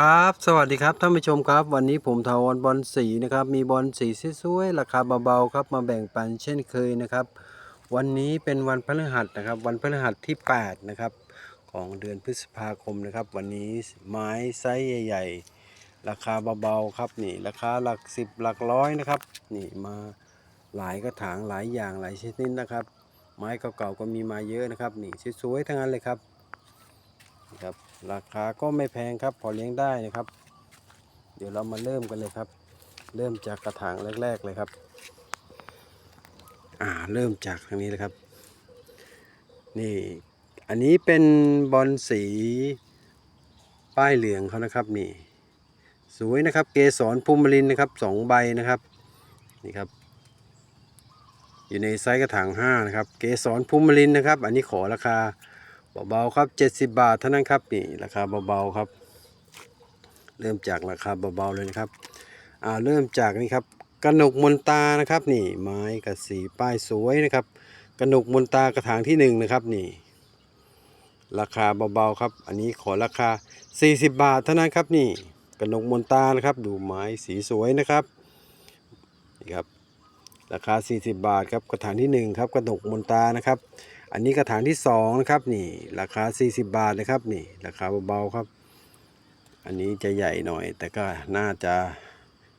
ครับ สวัสดีครับท่านผู้ชมครับ วันนี้ผมทาวรบอลสีนะครับ มีบอลสีสวยๆราคาเบาๆครับ มาแบ่งปันเช่นเคยนะครับ วันนี้เป็นวันพฤหัสนะครับ วันพฤหัสที่ 8 นะครับ ของเดือนพฤษภาคมนะครับ วันนี้ไม้ไซส์ใหญ่ๆ ราคาเบาๆครับนี่ราคาหลักสิบหลักร้อยนะครับ นี่มาหลายกระถางหลายอย่างหลายชนิดนะครับ ไม้เก่าๆก็มีมาเยอะนะครับนี่สวยๆทั้งนั้นเลยครับครับ ราคาก็ไม่แพงครับ พอเลี้ยงได้นะครับ เดี๋ยวเรามาเริ่มกันเลยครับ เริ่มจากกระถางแรก ๆเลยครับ อ่าเริ่มจากทางนี้เลยครับ นี่อันนี้เป็นบอลสีป้ายเหลืองเขานะครับนี่สวยนะครับเกสรภูมิลินนะครับสองใบนะครับนี่ครับ อยู่ในไซส์กระถางห้านะครับ เกสรภูมิลินนะครับ อันนี้ขอราคา เบาๆครับ 70 บาทเท่านั้นครับนี่ราคาเบาๆครับ เริ่มจากราคาเบาๆเลยนะครับอ่าเริ่มจากนี่ครับกระหนกมนตานะครับ นี่ไม้กับสีป้ายสวยนะครับกระหนกมนตากระถางที่หนึ่งนะครับนี่ ราคาเบาๆครับ อันนี้ขอราคา 40 บาทเท่านั้นครับนี่กระหนกมนตานะครับ ดูไม้สีสวยนะครับนี่ครับราคา 40 บาทครับกระถางที่หนึ่งครับกระหนกมนตานะครับ อันนี้กระถางที่สองนะครับนี่ราคา 40 บาทนะครับนี่ราคาเบาๆครับ อันนี้จะใหญ่หน่อย แต่ก็น่าจะ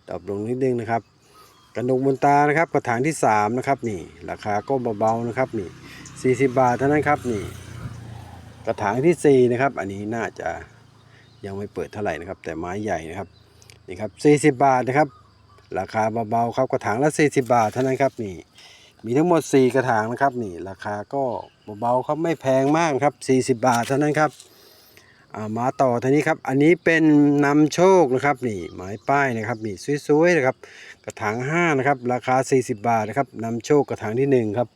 ดรอปลงนิดนึงนะครับกระดกบนตานะครับกระถางที่สามนะครับนี่ราคาก็เบาๆนะครับนี่40 บาทเท่านั้นครับนี่กระถางที่สี่นะครับ อันนี้น่าจะยังไม่เปิดเท่าไหร่นะครับ แต่ไม้ใหญ่นะครับนี่ครับ40 บาทนะครับ ราคาเบาๆครับกระถางละ 40 บาทเท่านั้นครับนี่ มีทั้งหมด 4 กระถางนะครับนี่ราคาก็เบาๆครับไม่แพงมากครับ40 บาทเท่านั้นครับามาต่อทีนี้ครับ อันนี้เป็นนำโชคนะครับนี่หมายป้ายนะครับนี่สวยๆนะครับกระถาง5นะครับราคา 40 บาทนะครับนำโชคกระถางที่1ครับ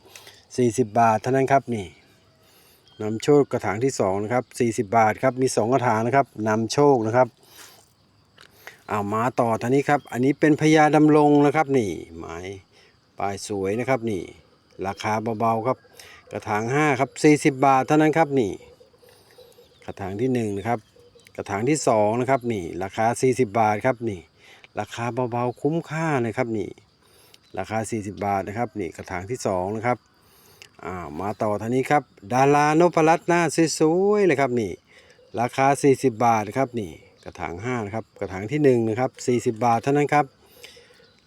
40 บาทเท่านั้นครับนี่นำโชคกระถางที่2นะครับ40 บาทครับมี 2 กระถางนะครับนำโชคนะครับอ่ามาต่อทีนี้ครับ อันนี้เป็นพญาดำรงนะครับนี่หมาย ป้ายสวยนะครับนี่ ราคาเบาๆครับ กระถาง5ครับ40 บาทเท่านั้นครับนี่ กระถางที่1นะครับกระถางที่2นะครับนี่ ราคา 40 บาทครับนี่ ราคาเบาๆคุ้มค่านะครับนี่ ราคา 40 บาทนะครับนี่กระถางที่2นะครับอ่ามาต่อท่านี้ครับ ดารานพรัตน์หน้าสวยๆเลยครับนี่ราคา 40 บาทครับนี่กระถาง5นะครับกระถางที่1นะครับ40 บาทเท่านั้นครับ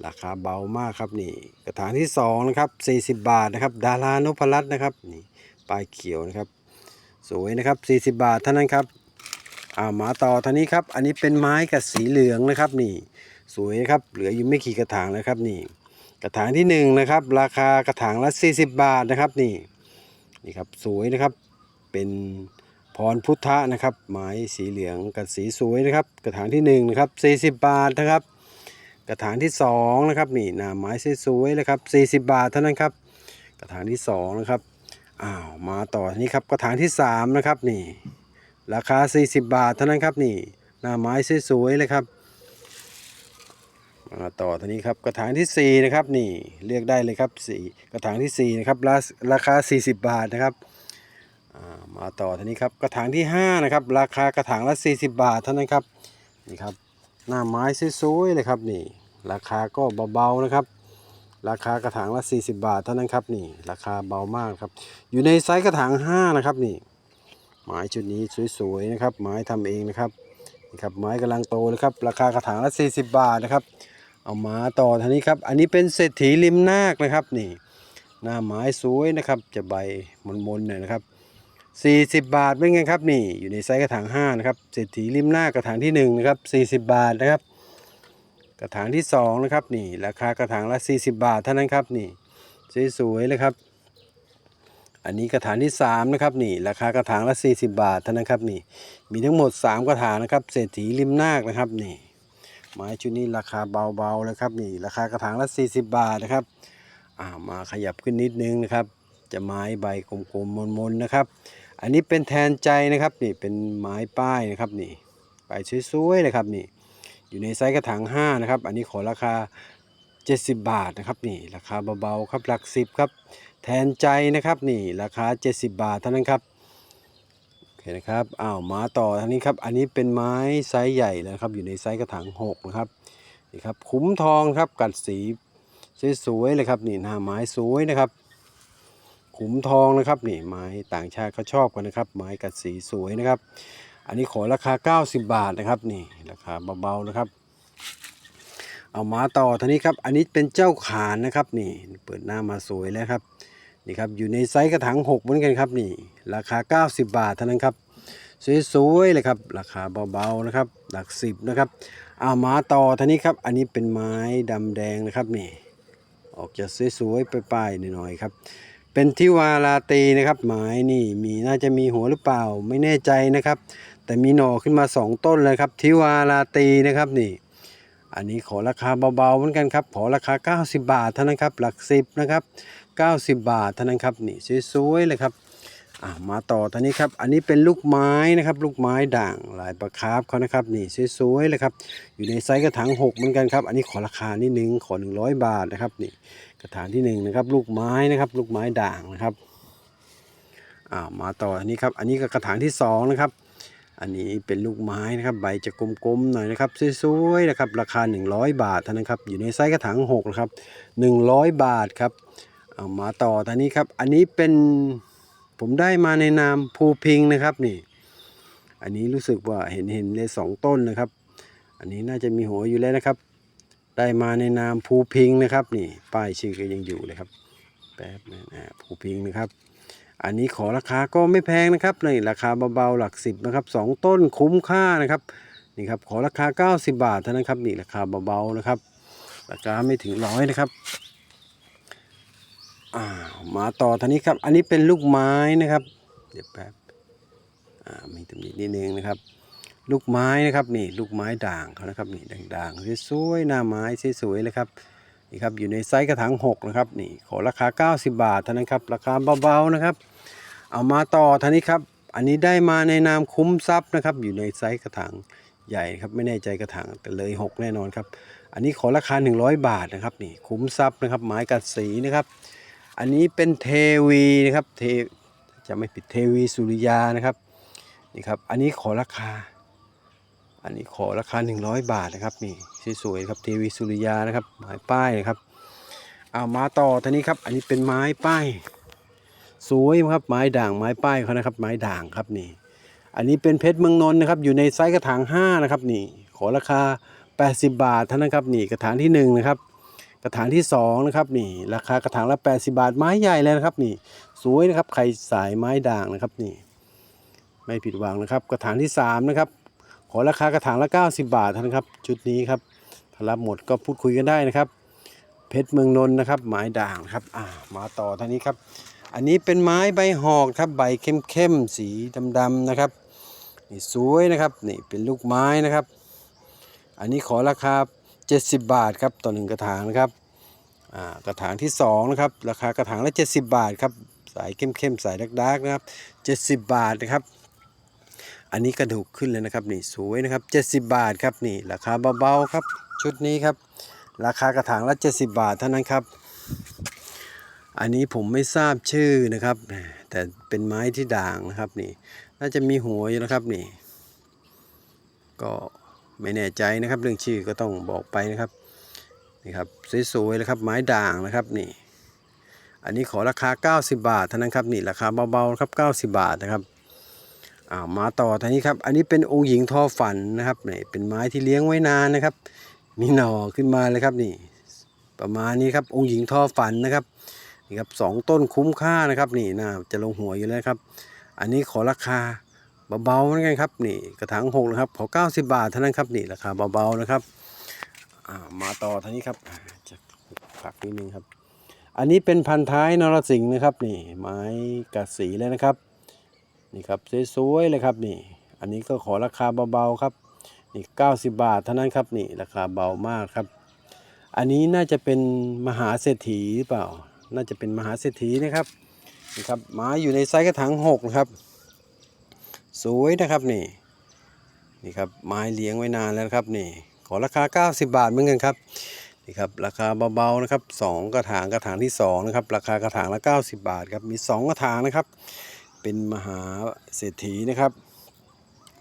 ราคาเบามากครับนี่ กระถางที่2นะครับ40 บาทนะครับ ดารานพรัตน์นะครับนี่ปลายเขียวนะครับ สวยนะครับ40 บาทเท่านั้นครับอ่ามาต่อท่านี้ครับ อันนี้เป็นไม้กับสีเหลืองนะครับนี่ สวยนะครับเหลืออยู่ไม่กี่กระถางแล้วครับนี่ กระถางที่1นงนะครับราคากระถางละ 40 บาทนะครับนี่นี่ครับสวยนะครับเป็นพรพุทธะนะครับไม้สีเหลืองกับสีสวยนะครับ กระถางที่1นะครับ40 บาทนะครับ ระถางที่2นะครับนี่หน้าไม้สวยๆเลยครับ40 บาทเท่านั้นครับ กระถางที่2นะครับอ้าวมาต่อนี้ครับกระถางที่3นะครับนี่ราคา 40 บาทเท่านั้นครับนี่หน้าไม้สวยๆเลยครับมาต่อทีนี้ครับกระถางที่4นะครับนี่เลือกได้เลยครับสี่กระถางที่4นะครับราราคา 40 บาทนะครับมาต่อทีนี้ครับกระถางที่5นะครับราคากระถางละ 40 บาทเท่านั้นครับนี่ครับหน้าไม้สวยๆเลยครับนี่ ราคาก็เบาๆนะครับ ราคากระถางละ 40 บาทเท่านั้นครับนี่ ราคาเบามากครับ อยู่ในไซส์กระถาง5นะครับนี่ไม้ชุดนี้สวยๆนะครับไม้ทำเองนะครับนี่ครับไม้กำลังโตเลยครับ ราคากระถางละ 40 บาทนะครับ เอามาต่อทีนี้ครับ อันนี้เป็นเศรษฐีริมนาคนะครับนี่ หน้าไม้สวยนะครับ จะใบมนๆหน่อยนะครับ 40 บาทเป็นไงครับนี่ อยู่ในไซส์กระถาง5นะครับเศรษฐีริมนาคกระถางที่1นะครับ40 บาทนะครับ กระถางที่2นะครับนี่ราคากระถางละ 40 บาทเท่านั้นครับนี่สวยๆเลยครับอันนี้กระถางที่3นะครับนี่ราคากระถางละ 40 บาทเท่านั้นครับนี่มีทั้งหมด 3 กระถางนะครับเศรษฐีริมนาคนะครับนี่ไม้ชุดนี้ราคาเบาๆเลยครับนี่ราคากระถางละ 40 บาทนะครับอ่ามาขยับขึ้นนิดนึงนะครับ จะไม้ใบกลมๆมนๆนะครับ อันนี้เป็นแทนใจนะครับนี่เป็นไม้ป้ายนะครับนี่ป้ายสวยๆเลยครับนี่ อยู่ในไซส์กระถาง5นะครับ อันนี้ขอราคา 70 บาทนะครับนี่ราคาเบาๆครับหลักสิบครับ แทนใจนะครับนี่ราคา 70 บาทเท่านั้นครับโอเคนะครับอ้าวมาต่อทางนี้ครับ อันนี้เป็นไม้ไซส์ใหญ่แล้วครับ อยู่ในไซส์กระถางหกนะครับนี่ครับคุ้มทองครับกัดสีสวยๆเลยครับนี่หน้าไม้สวยนะครับขุมทองนะครับนี่ไม้ต่างชาติเขาชอบกันนะครับ ไม้กัดสีสวยนะครับ อันนี้ขอราคา 90 บาทนะครับนี่ราคาเบาๆนะครับ เอามาต่อทีนี้ครับ อันนี้เป็นเจ้าขานนะครับนี่เปิดหน้ามาสวยแล้วครับนี่ครับอยู่ในไซส์กระถาง6เหมือนกันครับนี่ ราคา 90 บาทเท่านั้นครับสวยๆเลยครับ ราคาเบาๆนะครับ หลักสิบนะครับเอามาต่อทีนี้ครับ อันนี้เป็นไม้ดำแดงนะครับนี่ ออกจะสวยๆป้ายๆหน่อยๆครับ เป็นทิวาราตีนะครับไม้นี่มีน่าจะมีหัวหรือเปล่าไม่แน่ใจนะครับ แต่มีหน่อขึ้นมาสองต้นเลยครับทิวาราตีนะครับนี่ อันนี้ขอราคาเบาๆเหมือนกันครับขอราคา 90 บาทเท่านั้นครับหลักสิบนะครับ90 บาทเท่านั้นครับนี่สวยๆเลยครับอะมาต่อท่านี้ครับ อันนี้เป็นลูกไม้นะครับ ลูกไม้ด่างลายประคาบเขานะครับ นี่สวยๆเลยครับ อยู่ในไซส์กระถาง6เหมือนกันครับ อันนี้ขอราคานิดนึงขอ 100 บาทนะครับนี่กระถางที่หนึ่งนะครับลูกไม้นะครับ ลูกไม้ด่างนะครับอ่ามาต่ออันนี้ครับ อันนี้ก็กระถางที่สองนะครับ อันนี้เป็นลูกไม้นะครับ ใบจะกลมๆหน่อยนะครับสวยๆนะครับ ราคา 100 บาทเท่านั้นครับ อยู่ในไซส์กระถาง6นะครับ 100 บาทครับเอามาต่อท่านี้ครับ อันนี้เป็นผมได้มาในนามภูพิงนะครับนี่ อันนี้รู้สึกว่าเห็นเห็นเลยสองต้นนะครับ อันนี้น่าจะมีหัวอยู่แล้วนะครับ ได้มาในนามภูพิงนะครับ นี่ ป้ายชื่อก็ยังอยู่เลยครับแป๊บนึงนะภูพิงนะครับ อันนี้ขอราคาก็ไม่แพงนะครับนี่ราคาเบาๆหลักสิบนะครับสองต้นคุ้มค่านะครับนี่ครับขอราคา 90 บาทเท่านั้นครับนี่ราคาเบาๆนะครับ ราคาไม่ถึงร้อยนะครับามาต่อท่านี้ครับ อันนี้เป็นลูกไม้นะครับ เดี๋ยวแป๊บอ่ามีตรงนี้นิดนึงนะครับ ลูกไม้นะครับนี่ลูกไม้ด่างเขานะครับนี่ด่างๆสวยๆหน้าไม้สวยๆเลยครับนี่ครับอยู่ในไซส์กระถาง6นะครับนี่ขอราคา 90 บาทเท่านั้นครับราคาเบาๆนะครับ เอามาต่อท่านี้ครับ อันนี้ได้มาในนามคุ้มทรัพย์นะครับ อยู่ในไซส์กระถางใหญ่ครับไม่แน่ใจกระถางแต่เลย 6 แน่นอนครับ อันนี้ขอราคา 100 บาทนะครับนี่คุ้มทรัพย์นะครับ ไม้กัดสีนะครับ อันนี้เป็นเทวีนะครับเทจะไม่ผิดเทวีสุริยานะครับนี่ครับ อันนี้ขอราคา อันนี้ขอราคา 100 บาทนะครับนี่สวยๆครับเทวีสุริยานะครับไม้ป้ายนะครับเอามาต่อท่านี้ครับ อันนี้เป็นไม้ป้าย สวยครับไม้ด่างไม้ป้ายเขานะครับ ไม้ด่างครับนี่ อันนี้เป็นเพชรเมืองนนท์นะครับ อยู่ในไซส์กระถาง5นะครับนี่ ขอราคา 80 บาทเท่านั้นครับนี่กระถางที่1นะครับกระถางที่2นะครับนี่ ราคากระถางละ 80 บาทไม้ใหญ่เลยนะครับ นี่สวยนะครับใครสายไม้ด่างนะครับนี่ ไม่ผิดหวังนะครับ กระถางที่3นะครับขอราคากระถางละ 90 บาทเท่านั้นครับ ชุดนี้ครับถ้ารับหมดก็พูดคุยกันได้นะครับ เพชรเมืองนนท์นะครับไม้ด่างครับอ่ามาต่อท่านี้ครับ อันนี้เป็นไม้ใบหอกครับใบเข้มๆสีดำๆนะครับนี่สวยนะครับนี่เป็นลูกไม้นะครับ อันนี้ขอราคา 70 บาทครับต่อหนึ่งกระถางนะครับกระถางที่2นะครับราคากระถางละ 70 บาทครับสายเข้มๆสายดาร์กๆนะครับ 70 บาทนะครับอันนี้กระดูกขึ้นเลยนะครับนี่สวยนะครับ70 บาทครับนี่ราคาเบาๆครับชุดนี้ครับ ราคากระถางละ 70 บาทเท่านั้นครับ อันนี้ผมไม่ทราบชื่อนะครับ แต่เป็นไม้ที่ด่างนะครับนี่ น่าจะมีหัวอยู่นะครับนี่ ก็ไม่แน่ใจนะครับ เรื่องชื่อก็ต้องบอกไปนะครับนี่ครับสวยๆเลยครับไม้ด่างนะครับนี่ อันนี้ขอราคา 90 บาทเท่านั้นครับนี่ราคาเบาๆครับ 90 บาทนะครับอ่ามาต่อทางนี้ครับ อันนี้เป็นองค์หญิงทอฝันนะครับนี่เป็นไม้ที่เลี้ยงไว้นานนะครับ มีหน่อขึ้นมาเลยครับนี่ ประมาณนี้ครับองค์หญิงทอฝันนะครับ นี่ครับสองต้นคุ้มค่านะครับ นี่น่าจะลงหัวอยู่แล้วครับ อันนี้ขอราคาเบาๆเหมือนกันครับนี่กระถางหกนะครับขอ 90 บาทเท่านั้นครับนี่ราคาเบาๆนะครับามาต่อท่านี้ครับจะผักนิดนึงครับ อันนี้เป็นพันท้ายนรสิงห์นะครับ นี่ไม้กัดสีเลยนะครับ นี่ครับสวยๆเลยครับนี่ อันนี้ก็ขอราคาเบาๆครับนี่90 บาทเท่านั้นครับนี่ราคาเบามากครับ อันนี้น่าจะเป็นมหาเศรษฐีหรือเปล่า น่าจะเป็นมหาเศรษฐีนะครับนี่ครับไม้อยู่ในไซส์กระถางหกนะครับ สวยนะครับนี่นี่ครับไม้เลี้ยงไว้นานแล้วครับนี่ขอราคา 90 บาทเหมือนกันครับนี่ครับราคาเบาๆนะครับสองกระถางกระถางที่สองนะครับราคากระถางละ 90 บาทครับมี 2 กระถางนะครับ เป็นมหาเศรษฐีนะครับ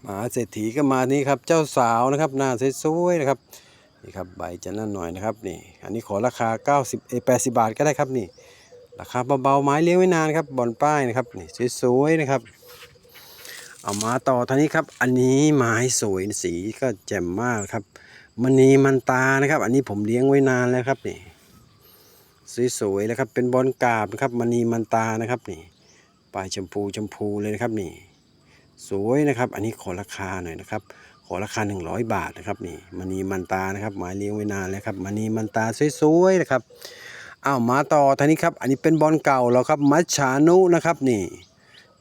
มหาเศรษฐีก็มานี่ครับเจ้าสาวนะครับหน้าสวยๆนะครับ นี่ครับใบจะนั่นหน่อยนะครับนี่อันนี้ขอราคา 90เอย80 บาทก็ได้ครับนี่ ราคาเบาๆไม้เลี้ยงไว้นานครับบอลป้ายนะครับนี่สวยๆนะครับเอามาต่อท่านี้ครับ อันนี้ไม้สวยสีก็แจ่มมากครับมณีมันตานะครับ อันนี้ผมเลี้ยงไว้นานแล้วครับนี่สวยๆแล้วครับ เป็นบอลกาบนะครับมณีมันตานะครับนี่ปลายชมพูชมพูเลยนะครับนี่ สวยนะครับ อันนี้ขอราคาหน่อยนะครับ อราคา 100 บาทนะครับนี่มณีมันตานะครับหมายเลี้ยงไว้นานแล้วครับมณีมันตาสวยๆนะครับอ้าวมาต่อท่านี้ครับ อันนี้เป็นบอลเก่าแล้วครับมัชชานุนะครับนี่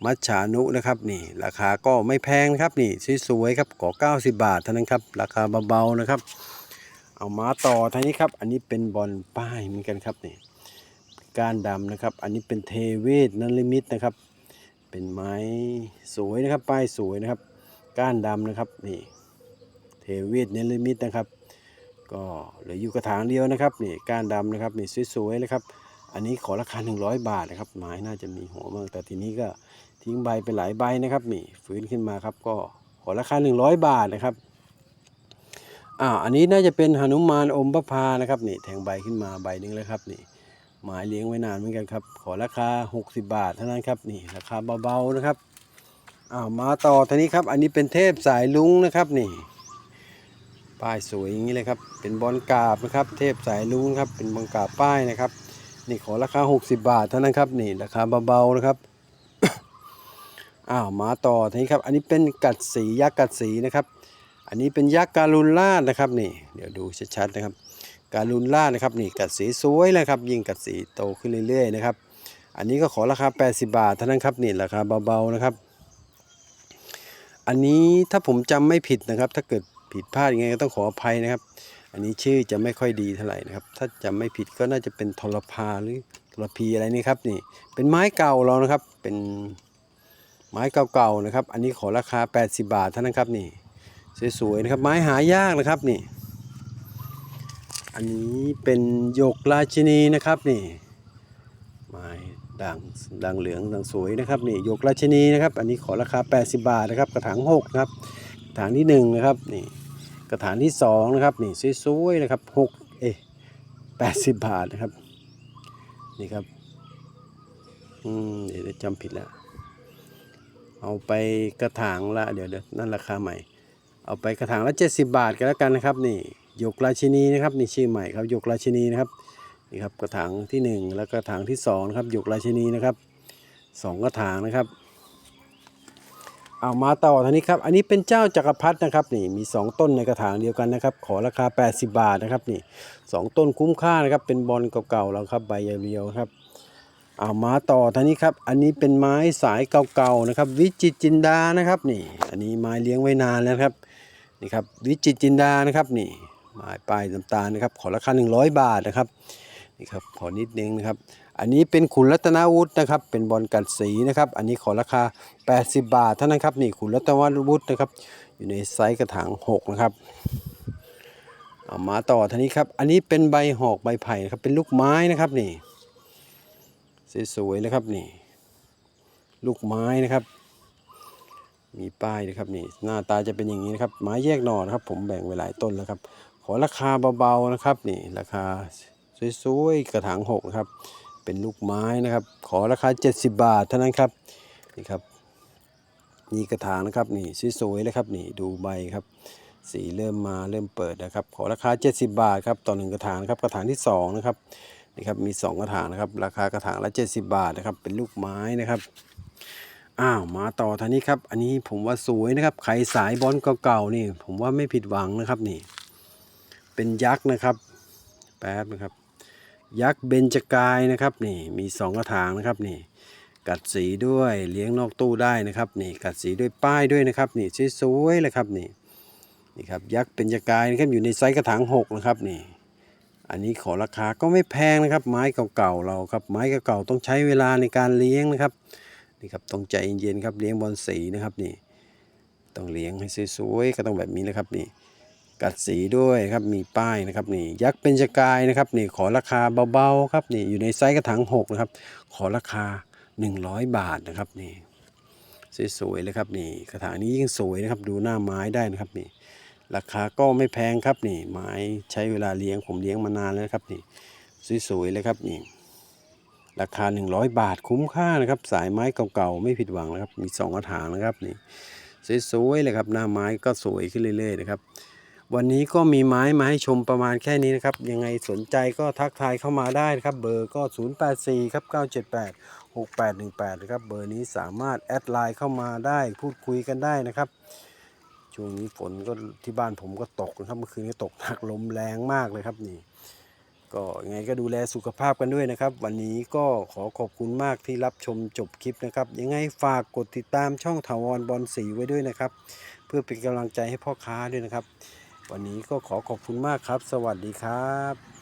มัชชานุนะครับนี่ราคาก็ไม่แพงนะครับนี่สวยๆครับขอ90 บาทเท่านั้นครับราคาเบาๆนะครับเอามาต่อท่านี้ครับ อันนี้เป็นบอลป้ายเหมือนกันครับนี่ก้านดำนะครับ อันนี้เป็นเทเวศนันลิมิตนะครับ เป็นไม้สวยนะครับป้ายสวยนะครับ ก้านดำนะครับนี่ เทเวศเนลิมิตนะครับ ก็เหลืออยู่กระถางเดียวนะครับนี่ก้านดำนะครับนี่สวยๆเลยครับ อันนี้ขอราคา 100 บาทนะครับไม้น่าจะมีหัวมากแต่ทีนี้ก็ทิ้งใบไปหลายใบนะครับนี่ฟื้นขึ้นมาครับก็ขอราคา 100 บาทนะครับอ่าอันนี้น่าจะเป็นหนุมานอมพระพานะครับนี่แทงใบขึ้นมาใบหนึงแล้วครับนี่ไม้เลี้ยงไว้นานเหมือนกันครับ ขอราคา 60 บาทเท่านั้นครับนี่ราคาเบาๆนะครับอ้าวมาต่อทีนี้ครับ อันนี้เป็นเทพสายลุงนะครับนี่ ป้ายสวยอย่างนี้เลยครับ เป็นบอลกาบนะครับ เทพสายลุงครับ เป็นบอลกาบป้ายนะครับ นี่ขอราคา 60 บาทเท่านั้นครับ นี่ราคาเบาๆนะครับ อ้าว มาต่อทีนี้ครับ อันนี้เป็นกัดสียักษ์กัดสีนะครับ อันนี้เป็นยักษ์การุณล่านะครับ นี่ เดี๋ยวดูชัดๆนะครับ การุณล่านะครับ นี่กัดสีสวยเลยครับ ยิ่งกัดสีโตขึ้นเรื่อยๆนะครับ อันนี้ก็ขอราคา 80 บาทเท่านั้นครับ นี่ราคาเบาๆนะครับอันนี้ถ้าผมจำไม่ผิดนะครับ ถ้าเกิด ผิดพลาดยังไงก็ต้องขออภัยนะครับ อันนี้ชื่อจะไม่ค่อยดีเท่าไหร่นะครับ ถ้าจำไม่ผิดก็น่าจะเป็นทรพาหรือทรพีอะไรนี่ครับนี่ เป็นไม้เก่าเรานะครับ เป็นไม้เก่าๆนะครับ อันนี้ขอราคา 80 บาทเท่านั้นครับนี่ สวยๆนะครับ ไม้หายากนะครับนี่ อันนี้เป็นหยกราชินีนะครับนี่ไม้ด่างด่างเหลืองด่างสวยนะครับนี่หยกราชินีนะครับ อันนี้ขอราคา 80 บาทนะครับ กระถาง6ครับ กระถางที่1นะครับนี่ กระถางที่2นะครับนี่สวยๆนะครับ6เอ๊ะ80บบาทนะครับนี่ครับอืมเดี๋ยวจำผิดแล้วเอาไปกระถางละเดี๋ยวเดี๋ยวนั่นราคาใหม่ เอาไปกระถางละ70บาทกันแล้วกันนะครับนี่หยกราชินีนะครับนี่ชื่อใหม่ครับหยกราชินีนะครับนี่ครับกระถางที่1แล้วกระถางที่2นะครับหยกราชินีนะครับสองกระถางนะครับ เอามาต่อทีนี้ครับ อันนี้เป็นเจ้าจักรพรรดินะครับนี่มี 2 ต้นในกระถางเดียวกันนะครับ ขอราคา 80 บาทนะครับนี่สองต้นคุ้มค่านะครับ เป็นบอลเก่าๆแล้วครับใบเดียวครับ เอามาต่อทีนี้ครับ อันนี้เป็นไม้สายเก่าๆนะครับ วิจิตจินดานะครับนี่ อันนี้ไม้เลี้ยงไว้นานแล้วครับนี่ครับวิจิตจินดานะครับนี่ไม้ปลายน้ำตาลนะครับ ขอราคา 100 บาทนะครับ นี่ครับขอนิดนึงนะครับ อันนี้เป็นขุนรัตนวุฒินะครับ เป็นบอลกัดสีนะครับ อันนี้ขอราคา 80 บาทเท่านั้นครับนี่ขุนรัตนวุฒินะครับ อยู่ในไซส์กระถาง6นะครับเอามาต่อทีนี้ครับ อันนี้เป็นใบหอกใบไผ่นะครับ เป็นลูกไม้นะครับนี่สวยๆนะครับนี่ ลูกไม้นะครับ มีป้ายนะครับนี่ หน้าตาจะเป็นอย่างนี้นะครับ ไม้แยกหน่อนะครับ ผมแบ่งไว้หลายต้นแล้วครับ ขอราคาเบาๆนะครับ นี่ราคา สวยๆกระถางหกครับ เป็นลูกไม้นะครับ ขอราคา 70 บาทเท่านั้นครับนี่ครับนี่กระถางนะครับนี่สวยๆเลยครับนี่ดูใบครับ สีเริ่มมาเริ่มเปิดนะครับ ขอราคา 70 บาทครับต่อหนึ่งกระถางครับกระถางที่สองนะครับนี่ครับมี 2 กระถางนะครับราคากระถางละ 70 บาทนะครับ เป็นลูกไม้นะครับอ้าวมาต่อทางนี้ครับ อันนี้ผมว่าสวยนะครับใครสายบอลเก่าๆนี่ ผมว่าไม่ผิดหวังนะครับนี่ เป็นยักษ์นะครับ แป๊บนะครับ ยักษ์เบญจกายนะครับนี่มี 2 กระถางนะครับนี่กัดสีด้วยเลี้ยงนอกตู้ได้นะครับนี่กัดสีด้วยป้ายด้วยนะครับนี่สวยๆเลยครับนี่นี่ครับยักษ์เบญจกายนะครับอยู่ในไซส์กระถาง6นะครับนี่อันนี้ขอราคาก็ไม่แพงนะครับ ไม้เก่าๆเราครับไม้เก่าๆต้องใช้เวลาในการเลี้ยงนะครับนี่ครับต้องใจเย็นๆครับเลี้ยงบอลสีนะครับนี่ต้องเลี้ยงให้สวยๆก็ต้องแบบนี้นะครับนี่ กัดสีด้วยครับมีป้ายนะครับนี่ยักษ์เป็นจกายนะครับนี่ขอราคาเบาๆครับนี่อยู่ในไซส์กระถาง6นะครับขอราคา 100 บาทนะครับนี่สวยๆเลยครับนี่กระถางนี้ยิ่งสวยนะครับดูหน้าไม้ได้นะครับนี่ราคาก็ไม่แพงครับนี่ไม้ใช้เวลาเลี้ยงผมเลี้ยงมานานแล้วครับนี่สวยๆเลยครับนี่ราคา 100 บาทคุ้มค่านะครับสายไม้เก่าๆไม่ผิดหวังนะครับมีสองกระถางนะครับนี่สวยๆเลยครับหน้าไม้ก็สวยขึ้นเรื่อยๆนะครับ วันนี้ก็มีไม้มาให้ชมประมาณแค่นี้นะครับ ยังไงสนใจก็ทักทายเข้ามาได้นะครับ เบอร์ก็ 084ครับ978 6818นะครับ เบอร์นี้สามารถแอดไลน์เข้ามาได้พูดคุยกันได้นะครับ ช่วงนี้ฝนก็ที่บ้านผมก็ตกนะครับเมื่อคืนก็ตกหนักลมแรงมากเลยครับนี่ ก็ยังไงก็ดูแลสุขภาพกันด้วยนะครับ วันนี้ก็ขอขอบคุณมากที่รับชมจบคลิปนะครับ ยังไงฝากกดติดตามช่องถาวรบอลสีไว้ด้วยนะครับ เพื่อเป็นกำลังใจให้พ่อค้าด้วยนะครับ วันนี้ก็ขอขอบคุณมากครับ สวัสดีครับ